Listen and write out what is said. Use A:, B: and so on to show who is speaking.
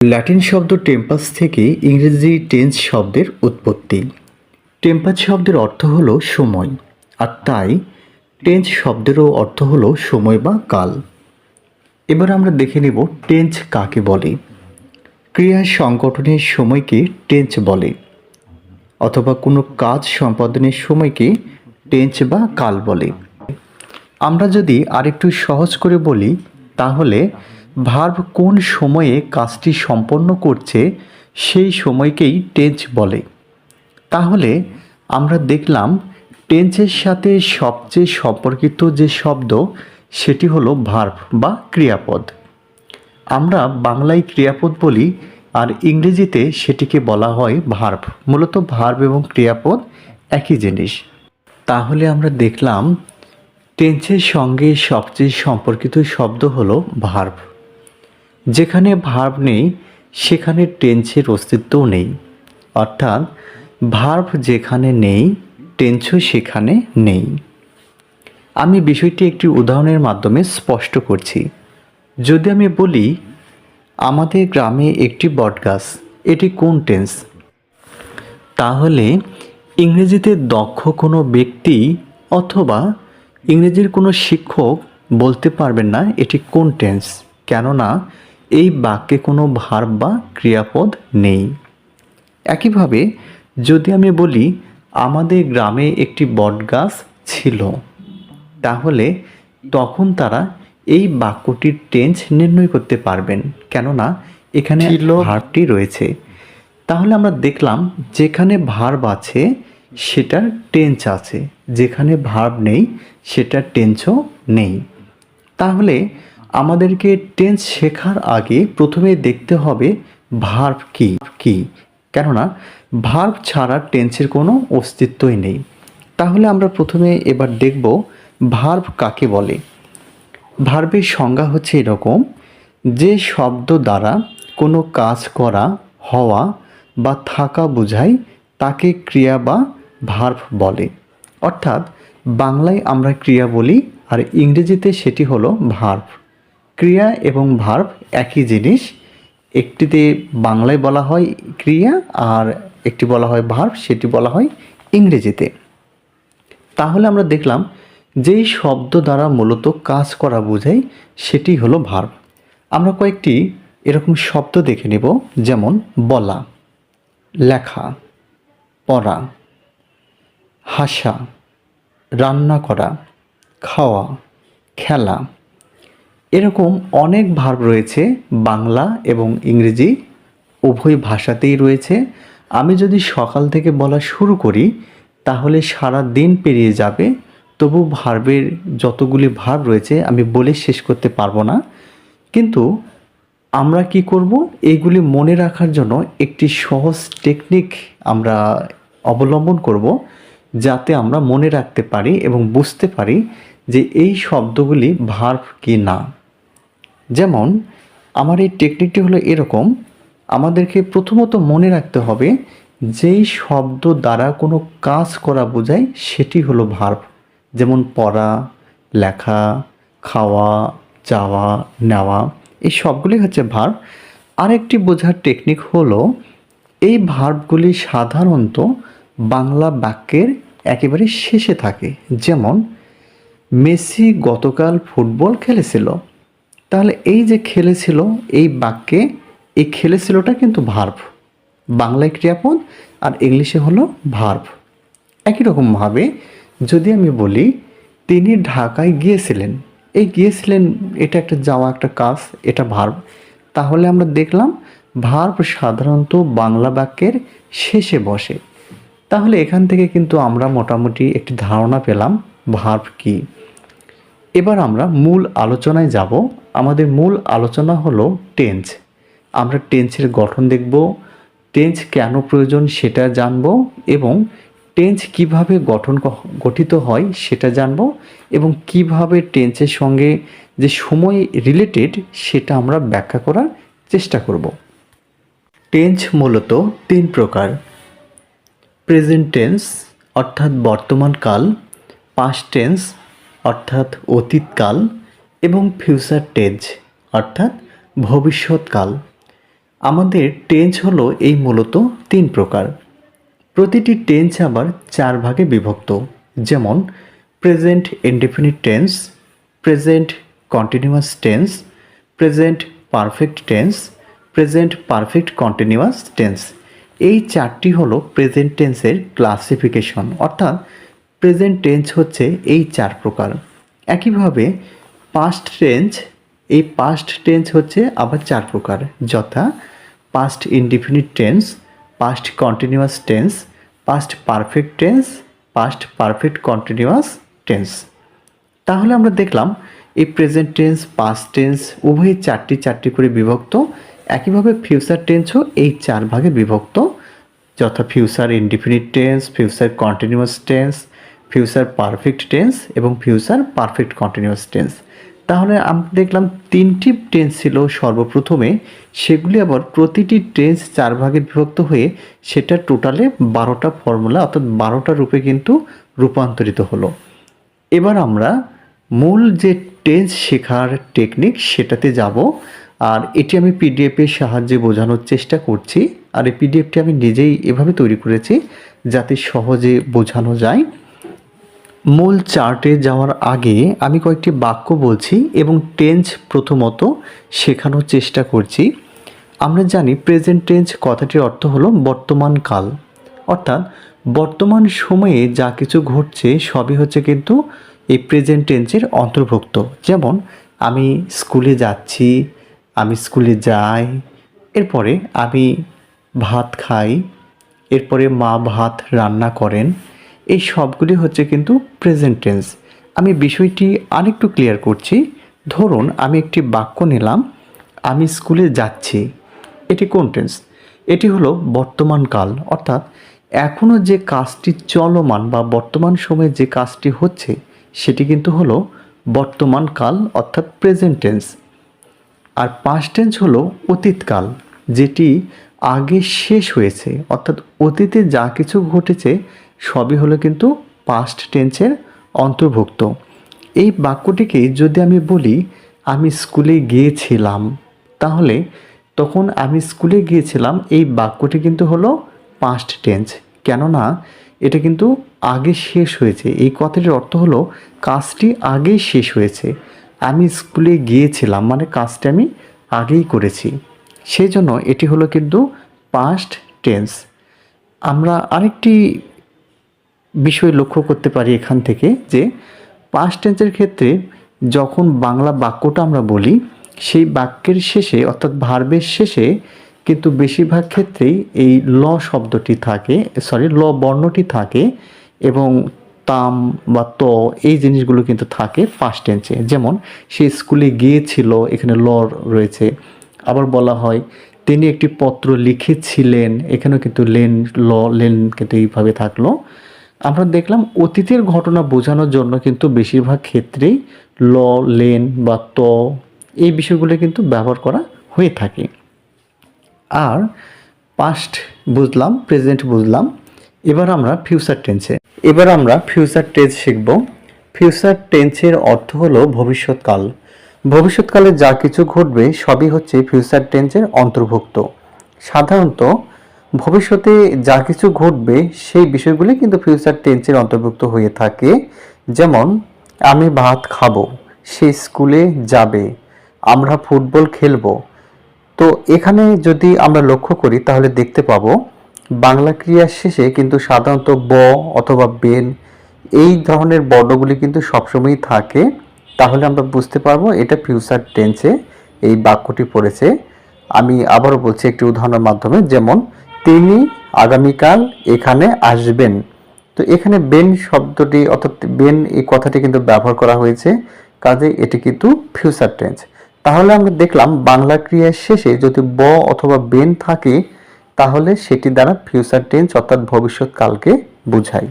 A: Latin শব্দ tempus থেকে ইংরেজি টেন্স শব্দের উৎপত্তি। টেম্পাস শব্দের অর্থ হল সময়, আর তাই টেন্স শব্দেরও অর্থ হল সময় বা কাল। এবার আমরা দেখে নেব টেন্স কাকে বলে। ক্রিয়া সংগঠনের সময়কে টেন্স বলে, অথবা কোনো কাজ সম্পাদনের সময়কে টেন্স বা কাল বলে। আমরা যদি আরেকটু সহজ করে বলি, তাহলে ভার্ব কোন সময়ে কাজটি সম্পন্ন করছে, সেই সময়কেই টেন্স বলে। তাহলে আমরা দেখলাম, টেন্সের সাথে সবচেয়ে সম্পর্কিত যে শব্দ, সেটি হলো ভার্ব বা ক্রিয়াপদ। আমরা বাংলায় ক্রিয়াপদ বলি, আর ইংরেজিতে সেটিকে বলা হয় ভার্ব। মূলত ভার্ব এবং ক্রিয়াপদ একই জিনিস। তাহলে আমরা দেখলাম, টেন্সের সঙ্গে সবচেয়ে সম্পর্কিত শব্দ হলো ভার্ব। যেখানে ভার্ব নেই, সেখানে টেন্সের অস্তিত্বও নেই। অর্থাৎ ভার্ব যেখানে নেই, টেন্সও সেখানে নেই। আমি বিষয়টি একটি উদাহরণের মাধ্যমে স্পষ্ট করছি। যদি আমি বলি, আমাদের গ্রামে একটি বটগাছ, এটি কোন টেন্স? তাহলে, ইংরেজিতে দক্ষ কোনো ব্যক্তি অথবা ইংরেজির কোনো শিক্ষক বলতে পারবেন না এটি কোন টেন্স। কেননা এই বাক্যে কোনো ভার্ব বা ক্রিয়াপদ নেই। একইভাবে যদি আমি বলি আমাদের গ্রামে একটি বটগাছ ছিল। তাহলে তখন তারা এই বাক্যটির টেন্স নির্ণয় করতে পারবেন। কেননা এখানে ভার্বটি রয়েছে। তাহলে আমরা দেখলাম যেখানে ভার্ব আছে সেটার টেন্স আছে। যেখানে ভার্ব নেই সেটার টেন্সও নেই। তাহলে আমাদেরকে টেন্স শেখার আগে প্রথমে দেখতে হবে ভার্ব কি কি। কেননা ভার্ব ছাড়া টেন্সের কোনো অস্তিত্বই নেই। তাহলে আমরা প্রথমে এবার দেখব ভার্ব কাকে বলে। ভার্বের সংজ্ঞা হচ্ছে এরকম, যে শব্দ দ্বারা কোনো কাজ করা, হওয়া বা থাকা বোঝায়, তাকে ক্রিয়া বা ভার্ভ বলে। অর্থাৎ, বাংলায় আমরা ক্রিয়া বলি আর ইংরেজিতে সেটি হলো ভার্ব ক্রিয়া এবং ভার্ব একই জিনিস। একটিতে বাংলায় বলা হয় ক্রিয়া আর একটি বলা হয় ভার্ব, সেটি বলা হয় ইংরেজিতে। তাহলে আমরা দেখলাম যেই শব্দ দ্বারা মূলত কাজ করা বোঝায় সেটি হলো ভার্ব। আমরা কয়েকটি এরকম শব্দ দেখে নেব, যেমন বলা, লেখা, পড়া, হাসা, রান্না করা, খাওয়া, খেলা এরকম অনেক ভার্ব রয়েছে, বাংলা এবং ইংরেজি উভয় ভাষাতেই রয়েছে। আমি যদি সকাল থেকে বলা শুরু করি, তাহলে সারা দিন পেরিয়ে যাবে, তবু ভার্বের যতগুলি ভার্ব রয়েছে আমি বলে শেষ করতে পারব না। কিন্তু আমরা কি করব? এইগুলি মনে রাখার জন্য একটি সহজ টেকনিক আমরা অবলম্বন করব, যাতে আমরা মনে রাখতে পারি এবং বুঝতে পারি যে এই শব্দগুলি ভার্ব কি না। যেমন, আমার এই টেকনিকটি হলো এরকম, আমাদেরকে প্রথমত মনে রাখতে হবে যেই শব্দ দ্বারা কোনো কাজ করা বোঝায় সেটি হলো ভার্ব যেমন পড়া, লেখা, খাওয়া, যাওয়া, নেওয়া, এই সবগুলি হচ্ছে ভার্ব আরেকটি বোঝার টেকনিক হলো এই ভার্বগুলি সাধারণত বাংলা বাক্যের একেবারে শেষে থাকে, যেমন, মেসি গতকাল ফুটবল খেলেছিল। তাহলে এই যে খেলেছিল এই বাক্যে, এই খেলেছিলটা কিন্তু ভার্ব বাংলায় ক্রিয়াপদ আর ইংলিশে হলো ভার্ব একই রকমভাবে যদি আমি বলি, তিনি ঢাকায় গিয়েছিলেন। এই গিয়েছিলেন, এটা একটা যাওয়া, একটা কাজ, এটা ভার্ব তাহলে আমরা দেখলাম ভার্ব সাধারণত বাংলা বাক্যের শেষে বসে। তাহলে এখান থেকে কিন্তু আমরা মোটামুটি একটি ধারণা পেলাম ভার্ব কি? এবার আমরা মূল আলোচনায় যাব। আমাদের মূল আলোচনা হলো টেন্স। আমরা টেন্সের গঠন দেখব, টেন্স কেন প্রয়োজন সেটা জানব এবং টেন্স কীভাবে গঠন গঠিত হয় সেটা জানব এবং কীভাবে টেন্সের সঙ্গে যে সময় রিলেটেড সেটা আমরা ব্যাখ্যা করার চেষ্টা করব। টেন্স মূলত তিন প্রকার। প্রেজেন্ট টেন্স অর্থাৎ বর্তমান কাল পাস্ট টেন্স অর্থাৎ অতীতকাল এবং ফিউচার টেন্স অর্থাৎ ভবিষ্যৎকাল। আমাদের টেন্স হলো এই মূলত তিন প্রকার। প্রতিটি টেন্স আবার চার ভাগে বিভক্ত, যেমন present indefinite tense present continuous tense present perfect tense present perfect continuous tense এই চারটি হলো প্রেজেন্ট টেন্সের ক্লাসিফিকেশন অর্থাৎ প্রেজেন্ট টেন্স হচ্ছে এই চার প্রকার। একইভাবে পাস্ট টেন্স এই পাস্ট টেন্স হচ্ছে আবার চার প্রকার, যথা past indefinite tense past continuous tense past perfect tense past perfect continuous tense তাহলে আমরা দেখলাম এই প্রেজেন্ট টেন্স পাস্ট টেন্স উভয়ই চারটি চারটি করে বিভক্ত, একইভাবে ফিউচার টেন্সও এই চার ভাগে বিভক্ত, যথা future indefinite tense future continuous tense future perfect tense এবং ফিউচার পারফেক্ট কন্টিনিউয়াস টেন্স তাহলে আমরা দেখলাম তিনটি টেন্স ছিল সর্বপ্রথমে, সেগুলি আবার প্রতিটি টেন্স চার ভাগে বিভক্ত হয়ে সেটা টোটালে বারোটা ফর্মুলা অর্থাৎ বারোটা রূপে কিন্তু রূপান্তরিত হলো। এবার আমরা মূল যে টেন্স শেখার টেকনিক সেটাতে যাব, আর এটি আমি পিডিএফের সাহায্যে বোঝানোর চেষ্টা করছি। আর এই পিডিএফটি আমি নিজেই এভাবে তৈরি করেছি যাতে সহজে বোঝানো যায়। মূল চার্টে যাওয়ার আগে আমি কয়েকটি বাক্য বলছি এবং টেন্স প্রথমত শেখানোর চেষ্টা করছি। আমরা জানি প্রেজেন্ট টেন্স কথাটির অর্থ হলো বর্তমান কাল। অর্থাৎ বর্তমান সময়ে যা কিছু ঘটছে সবই হচ্ছে কিন্তু এই প্রেজেন্ট টেন্সের অন্তর্ভুক্ত। যেমন, আমি স্কুলে যাচ্ছি, আমি স্কুলে যাই, এরপরে আমি ভাত খাই, এরপরে মা ভাত রান্না করেন এই সবগুলি হচ্ছে কিন্তু প্রেজেন্ট টেন্স আমি বিষয়টি আরেকটু ক্লিয়ার করছি। ধরুন, আমি একটি বাক্য নিলাম, আমি স্কুলে যাচ্ছি। এটি কোন টেন্স এটি হলো বর্তমান কাল। অর্থাৎ এখনও যে কাজটি চলমান বা বর্তমান সময়ে যে কাজটি হচ্ছে, সেটি কিন্তু হলো বর্তমান কাল, অর্থাৎ প্রেজেন্ট টেন্স আর পাস্ট টেন্স হলো অতীতকাল যেটি আগে শেষ হয়েছে। অর্থাৎ অতীতে যা কিছু ঘটেছে সবই হলো কিন্তু পাস্ট টেন্সের অন্তর্ভুক্ত। এই বাক্যটিকে যদি আমি বলি, আমি স্কুলে গিয়েছিলাম, তাহলে তখন আমি স্কুলে গিয়েছিলাম, এই বাক্যটি কিন্তু হলো পাস্ট টেন্স কেননা এটা কিন্তু আগে শেষ হয়েছে। এই কথাটির অর্থ হলো কাজটি আগেই শেষ হয়েছে। আমি স্কুলে গিয়েছিলাম মানে কাজটি আমি আগেই করেছি। সেই জন্য এটি হলো কিন্তু পাস্ট টেন্স আমরা আরেকটি বিষয় লক্ষ্য করতে পারি এখান থেকে যে পাস্ট টেন্সের ক্ষেত্রে যখন বাংলা বাক্যটা আমরা বলি, সেই বাক্যের শেষে অর্থাৎ ভার্বের শেষে কিন্তু বেশিরভাগ ক্ষেত্রেই এই ল শব্দটি থাকে সরি ল বর্ণটি থাকে এবং তাম বা ত এই জিনিসগুলো কিন্তু থাকে পাস্ট টেন্সে যেমন, সে স্কুলে গিয়েছিল, এখানে ল রয়েছে। আবার বলা হয়, তিনি একটি পত্র লিখেছিলেন, এখানেও কিন্তু লেন, ল, লেন কিন্তু এইভাবে থাকল। আমরা দেখলাম অতীতের ঘটনা বোঝানোর জন্য কিন্তু বেশিরভাগ ক্ষেত্রেই ল, লেন বা ত এই বিষয়গুলো কিন্তু ব্যবহার করা হয়ে থাকে। আর পাস্ট বুঝলাম প্রেজেন্ট বুঝলাম। এবার আমরা ফিউচার টেন্সে এবার আমরা ফিউচার টেন্স শিখব। ফিউচার টেন্সের অর্থ হলো ভবিষ্যৎকাল। ভবিষ্যৎকালে যা কিছু ঘটবে সবই হচ্ছে ফিউচার টেন্সের অন্তর্ভুক্ত। সাধারণত ভবিষ্যতে যা কিছু ঘটবে, সেই বিষয়গুলি কিন্তু ফিউচার টেন্সের অন্তর্ভুক্ত হয়ে থাকে। যেমন, আমি ভাত খাব, সে স্কুলে যাবে, আমরা ফুটবল খেলব। তো এখানে যদি আমরা লক্ষ্য করি, তাহলে দেখতে পাবো, বাংলা ক্রিয়ার শেষে কিন্তু সাধারণত ব অথবা বেন, এই ধরনের বর্ণগুলি কিন্তু সবসময়ই থাকে। তাহলে আমরা বুঝতে পারব, এটা ফিউচার টেন্সে এই বাক্যটি পড়েছে। আমি আবারও বলছি একটি উদাহরণের মাধ্যমে, যেমন তিনি আগামীকাল এখানে আসবেন। তো এখানে বেন শব্দটি অর্থাৎ বেন এই কথাটি কিন্তু ব্যবহার করা হয়েছে। কাজে এটি কিন্তু ফিউচার টেন্স। তাহলে আমরা দেখলাম বাংলা ক্রিয়ার শেষে যদি ব অথবা বেন থাকে, তাহলে সেটি দ্বারা ফিউচার টেন্স অর্থাৎ ভবিষ্যৎকালকে বোঝায়।